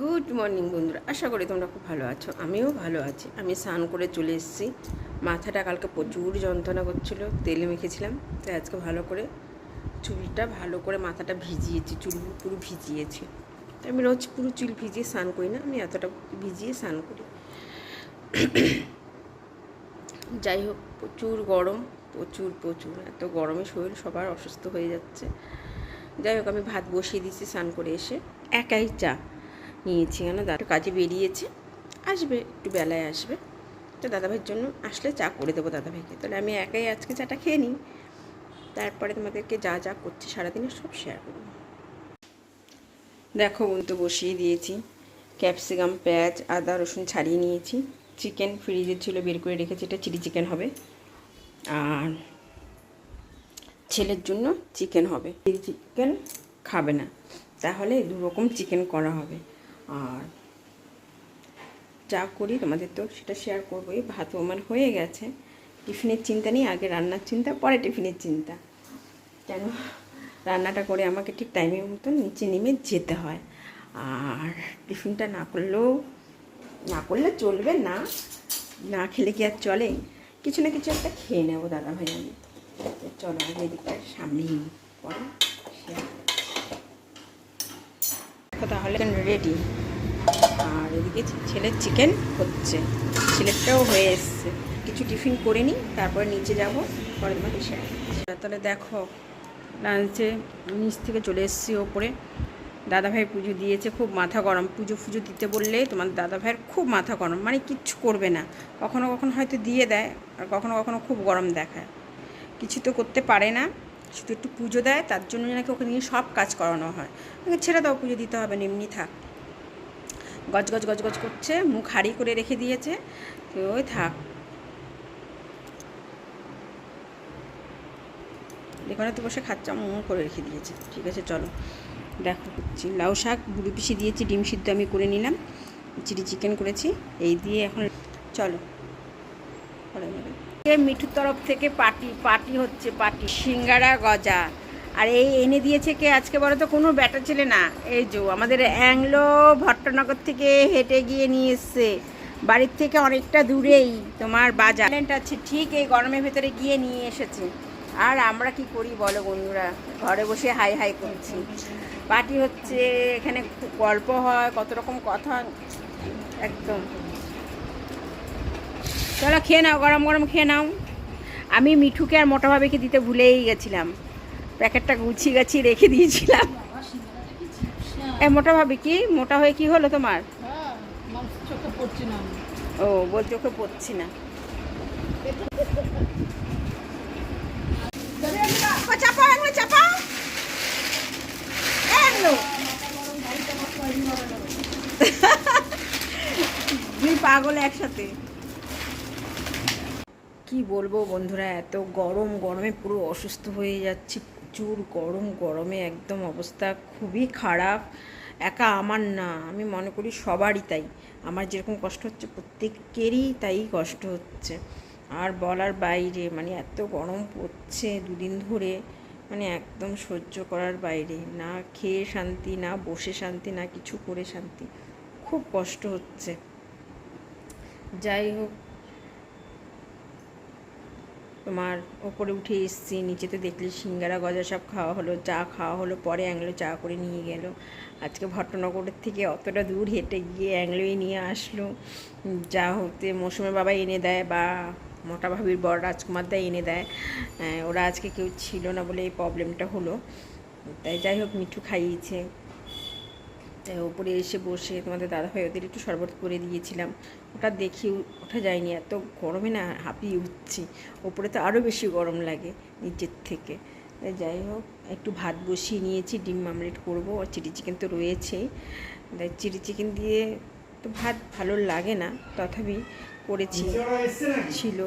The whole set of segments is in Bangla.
গুড মর্নিং বন্ধুরা। আশা করি তোমরা খুব ভালো আছো। আমিও ভালো আছি। আমি স্নান করে চলে এসেছি। মাথাটা কালকে প্রচুর যন্ত্রণা করছিল, তেলে মেখেছিলাম। তাই আজকে ভালো করে চুলটা ভালো করে মাথাটা ভিজিয়েছি, চুল পুরো ভিজিয়েছি। আমি রোজ পুরো চুল ভিজিয়ে স্নান করি না, আমি এতটা ভিজিয়ে স্নান করি। যাই হোক, প্রচুর গরম, প্রচুর প্রচুর। এত গরমে শরীর সবার অসুস্থ হয়ে যাচ্ছে। যাই হোক, আমি ভাত বসিয়ে দিয়েছি স্নান করে এসে। একাই চা। নিয়েছি কেন? দাদা কাজে বেরিয়েছে, আসবে, একটু বেলায় আসবে। তো দাদাভাইয়ের জন্য আসলে চা করে দেবো দাদাভাইকে। তাহলে আমি একাই আজকে চাটা খেয়ে নিই। তারপরে তোমাদেরকে যা যা করছি সারাদিনে সব শেয়ার করব। দেখো তো বসিয়ে দিয়েছি। ক্যাপসিকাম পেঁয়াজ, আদা, রসুন ছাড়িয়ে নিয়েছি। চিকেন ফ্রিজে ছিল, বের করে রেখেছি, এটা চিলি চিকেন হবে। আর ছেলের জন্য চিকেন হবে। চিলি চিকেন খাবে না। তাহলে দু রকম চিকেন করা হবে। আর যা করি তোমাদের তো সেটা শেয়ার করবোই। ভাত আমার হয়ে গেছে। টিফিনের চিন্তা নেই, আগে রান্নার চিন্তা, পরে টিফিনের চিন্তা। কেন? রান্নাটা করে আমাকে ঠিক টাইমের মতো নিচে নেমে যেতে হয়। আর টিফিনটা না করলেও, না করলে চলবে না। না খেলে কি আর চলে? কিছু না কিছু একটা খেয়ে নেব দাদা ভাই আমি। চলো, আগে এদিকটা সামনেই পরে তাহলে রেডি আর এদিকে ছেলের চিকেন হচ্ছে। ছেলেরটাও হয়ে এসছে। কিছু টিফিন করে নিই, তারপরে নিচে যাব, পরে তোমাকে শেয়ার তাহলে দেখো লাঞ্চে নিচ থেকে চলে এসেছি ওপরে। দাদাভাই পুজো দিয়েছে, খুব মাথা গরম। পুজো ফুজো দিতে বললে তোমার দাদাভাইয়ের খুব মাথা গরম মানে কিচ্ছু করবে না। কখনো কখনো হয়তো দিয়ে দেয়, আর কখনো কখনো খুব গরম দেখায়। কিছু তো করতে পারে না, শুধু একটু পুজো দেয়, তার জন্য নাকি ওকে নিয়ে সব কাজ করানো হয়। ছেড়ে দাও, পুজো দিতে হবে, এমনি থাক। গজ গজ গজ গজ করছে, মুখ হাড়ি করে রেখে দিয়েছে। ওই থাক। এখানে তো বসে খাচ্ছা মুখ করে রেখে দিয়েছে। ঠিক আছে, চলো। দেখো করছি লাউ শাক, বুড়ি পিসি দিয়েছি, ডিম সিদ্ধ আমি করে নিলাম। চিলি চিকেন করেছি, এই দিয়ে এখন চলো। মিঠুর তরফ থেকে পার্টি পার্টি হচ্ছে পার্টি সিঙ্গারা গজা। আর এই এনে দিয়েছে কে? আজকে বলো তো, কোনো ব্যাটা ছেলে না। এই যে, আমাদের অ্যাংলো ভট্টনগর থেকে হেঁটে গিয়ে নিয়ে এসছে। বাড়ির থেকে অনেকটা দূরেই তোমার বাজার। আছে, ঠিক এই গরমের ভেতরে গিয়ে নিয়ে এসেছে। আর আমরা কি করি বলো বন্ধুরা? ঘরে বসে হাই হাই করছি। পার্টি হচ্ছে, এখানে গল্প হয়, কত রকম কথা। একদম। চলো খেয়ে নাও, গরম গরম খেয়ে নাও। আমি মিঠুকে আর মোটাভাবেকে দিতে ভুলেই গেছিলাম। প্যাকেটটা গুছিয়ে গাছিয়ে রেখে দিয়েছিলাম। এ, মোটা ভাবে কি? মোটা হয়ে কি হলো তোমার? ও, বল চোখে পড়ছি না। চাপা, এগুলো চাপা। এগুলো। দুই পাগল একসাথে। কি বলব বন্ধুরা, এত গরম, গরমে পুরো অসুস্থ হয়ে যাচ্ছি। প্রচুর গরম, গরমে একদম অবস্থা খুবই খারাপ। একা আমার না, আমি মনে করি সবারই তাই। আমার যেরকম কষ্ট হচ্ছে প্রত্যেকেরই তাই কষ্ট হচ্ছে। আর বলার বাইরে মানে এত গরম পড়ছে দুদিন ধরে মানে একদম সহ্য করার বাইরে। না খেয়ে শান্তি, না বসে শান্তি, না কিছু করে শান্তি। খুব কষ্ট হচ্ছে। যাই হোক তোমার ওপরে উঠে এসছি, নিচেতে দেখলি সিঙ্গারা গজা সব খাওয়া হলো, চা খাওয়া হলো, পরে অ্যাংলো চা করে নিয়ে গেল। আজকে ভট্টনগরের থেকে অতটা দূর হেঁটে গিয়ে অ্যাংলোই নিয়ে আসলো। যা হতে মৌসুমের বাবা এনে দেয় বা মোটা ভাবির বড় রাজকুমার দা এনে দেয়। ওরা আজকে কেউ ছিল না বলে এই প্রবলেমটা হলো। তাই যাই হোক, মিঠু খাইয়েছে। ওপরে এসে বসে তোমাদের দাদাভাই ওদের একটু শরবত করে দিয়েছিলাম। ওটা দেখি ওঠা যায়নি এত গরমে না হাঁপিয়ে উঠছি। ওপরে তো আরও বেশি গরম লাগে নিচের থেকে। যাই হোক একটু ভাত বসিয়ে নিয়েছি ডিম মামলেট করব আর চিলি চিকেন তো রয়েছেই। তাই চিলি চিকেন দিয়ে তো ভাত ভালো লাগে না তথাপি করেছি ছিল।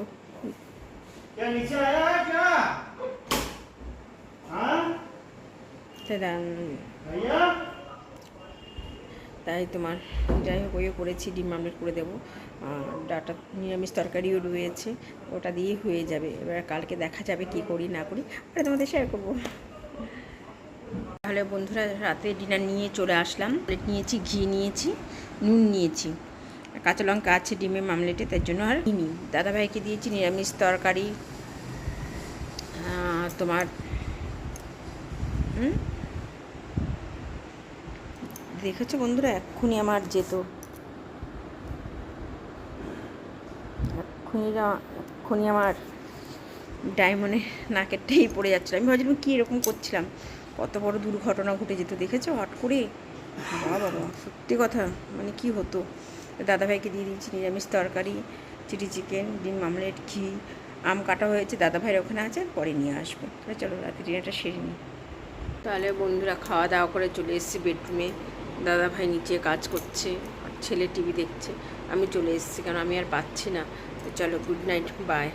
তাই তোমার যাই হোক, ওইও করেছি, ডিম আমলেট করে দেবো। ডাটা নিরামিষ তরকারিও রয়েছে, ওটা দিয়েই হয়ে যাবে। এবার কালকে দেখা যাবে কি করি, না করি ওটা তোমাদের শেয়ার করব। তাহলে বন্ধুরা, রাতে ডিনার নিয়ে চলে আসলাম। প্লেট নিয়েছি, ঘি নিয়েছি, নুন নিয়েছি। কাঁচা লঙ্কা আছে ডিমের মামলেটে তার জন্য আর নিই। দাদাভাইকে দিয়েছি নিরামিষ তরকারি। তোমার, হুম? দেখেছ বন্ধুরা? এক্ষুনি আমার যেত। এক্ষুনি এক্ষুনি আমার ডায়মন্ডে নাকেরটাই পড়ে যাচ্ছিল। আমি ভাবছিলাম কী এরকম করছিলাম। কত বড় দুর্ঘটনা ঘটে যেত, দেখেছ? হট করে? বাবা বাবা, সত্যি কথা মানে কি হতো? দাদাভাইকে দিয়ে দিয়েছি নিরামিষ তরকারি, চিলি চিকেন, ডিম মামলেট ঘি, আম কাটা হয়েছে, দাদাভাইয়ের ওখানে আছে পরে নিয়ে আসব। তাহলে চলো রাতে ডিনারটা সেরে নিই। তাহলে বন্ধুরা খাওয়া দাওয়া করে চলে এসেছি বেডরুমে। দাদাভাই নিচে কাজ করছে ছেলে টিভি দেখছে। আমি চলে এসেছি, কারণ আমি আর পাচ্ছি না। তো চলো গুড নাইট বাই